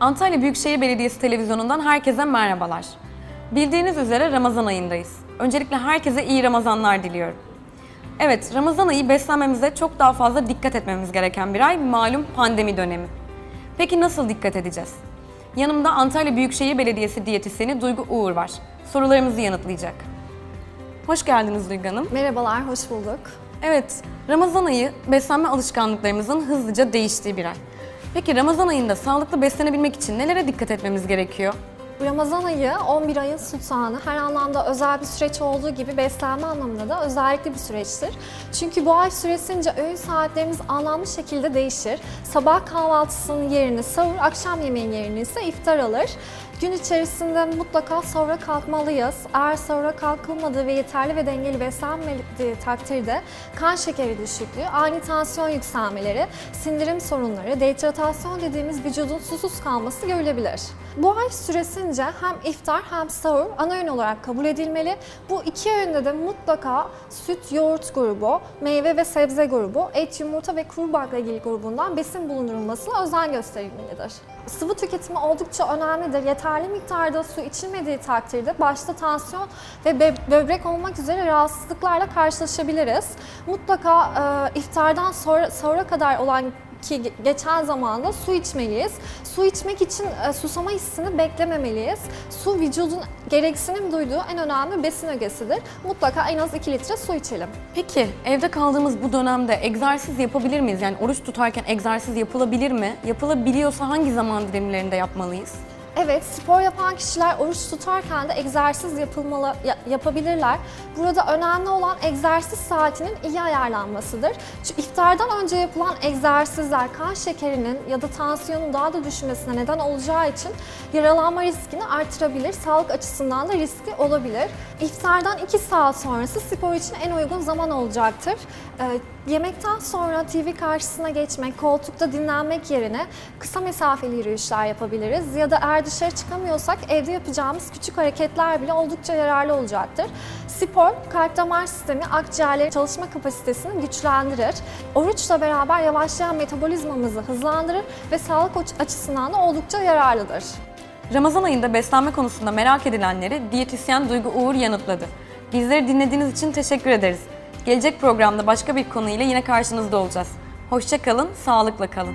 Antalya Büyükşehir Belediyesi televizyonundan herkese merhabalar. Bildiğiniz üzere Ramazan ayındayız. Öncelikle herkese iyi Ramazanlar diliyorum. Evet, Ramazan ayı beslenmemize çok daha fazla dikkat etmemiz gereken bir ay, malum pandemi dönemi. Peki nasıl dikkat edeceğiz? Yanımda Antalya Büyükşehir Belediyesi diyetisyeni Duygu Uğur var. Sorularımızı yanıtlayacak. Hoş geldiniz Duygu Hanım. Merhabalar, hoş bulduk. Evet, Ramazan ayı beslenme alışkanlıklarımızın hızlıca değiştiği bir ay. Peki Ramazan ayında sağlıklı beslenebilmek için nelere dikkat etmemiz gerekiyor? Ramazan ayı 11 ayın sultanı. Her anlamda özel bir süreç olduğu gibi beslenme anlamında da özellikle bir süreçtir. Çünkü bu ay süresince öğün saatlerimiz anlamlı şekilde değişir. Sabah kahvaltısının yerini sahur, akşam yemeğinin yerini ise iftar alır. Gün içerisinde mutlaka sahura kalkmalıyız. Eğer sahura kalkılmadığı ve yeterli ve dengeli beslenmediği takdirde kan şekeri düşüklüğü, ani tansiyon yükselmeleri, sindirim sorunları, dehidratasyon dediğimiz vücudun susuz kalması görülebilir. Bu ay süresince hem iftar hem sahur ana öğün olarak kabul edilmeli. Bu iki öğünde de mutlaka süt, yoğurt grubu, meyve ve sebze grubu, et, yumurta ve kuru baklagil grubundan besin bulundurulmasına özen gösterilmelidir. Sıvı tüketimi oldukça önemlidir. Yeterli miktarda su içilmediği takdirde başta tansiyon ve bö- böbrek olmak üzere rahatsızlıklarla karşılaşabiliriz. Mutlaka e, iftardan sonra sahura kadar olan ki ge- geçen zamanda su içmeliyiz. Su içmek için e, susama hissini beklememeliyiz. Su vücudun gereksinim duyduğu en önemli besin ögesidir. Mutlaka en az 2 litre su içelim. Peki evde kaldığımız bu dönemde egzersiz yapabilir miyiz? Yani oruç tutarken egzersiz yapılabilir mi? Yapılabiliyorsa hangi zaman dilimlerinde yapmalıyız? Evet, spor yapan kişiler oruç tutarken de egzersiz yapılmalı ya- yapabilirler. Burada önemli olan egzersiz saatinin iyi ayarlanmasıdır. Çünkü iftardan önce yapılan egzersizler kan şekerinin ya da tansiyonun daha da düşmesine neden olacağı için yaralanma riskini artırabilir. Sağlık açısından da riskli olabilir. İftardan 2 saat sonrası spor için en uygun zaman olacaktır. Ee, Yemekten sonra TV karşısına geçmek, koltukta dinlenmek yerine kısa mesafeli yürüyüşler yapabiliriz. Ya da eğer dışarı çıkamıyorsak evde yapacağımız küçük hareketler bile oldukça yararlı olacaktır. Spor, kalp damar sistemi, akciğerlerin çalışma kapasitesini güçlendirir. Oruçla beraber yavaşlayan metabolizmamızı hızlandırır ve sağlık açısından da oldukça yararlıdır. Ramazan ayında beslenme konusunda merak edilenleri diyetisyen Duygu Uğur yanıtladı. Bizleri dinlediğiniz için teşekkür ederiz. Gelecek programda başka bir konuyla yine karşınızda olacağız. Hoşçakalın, sağlıkla kalın.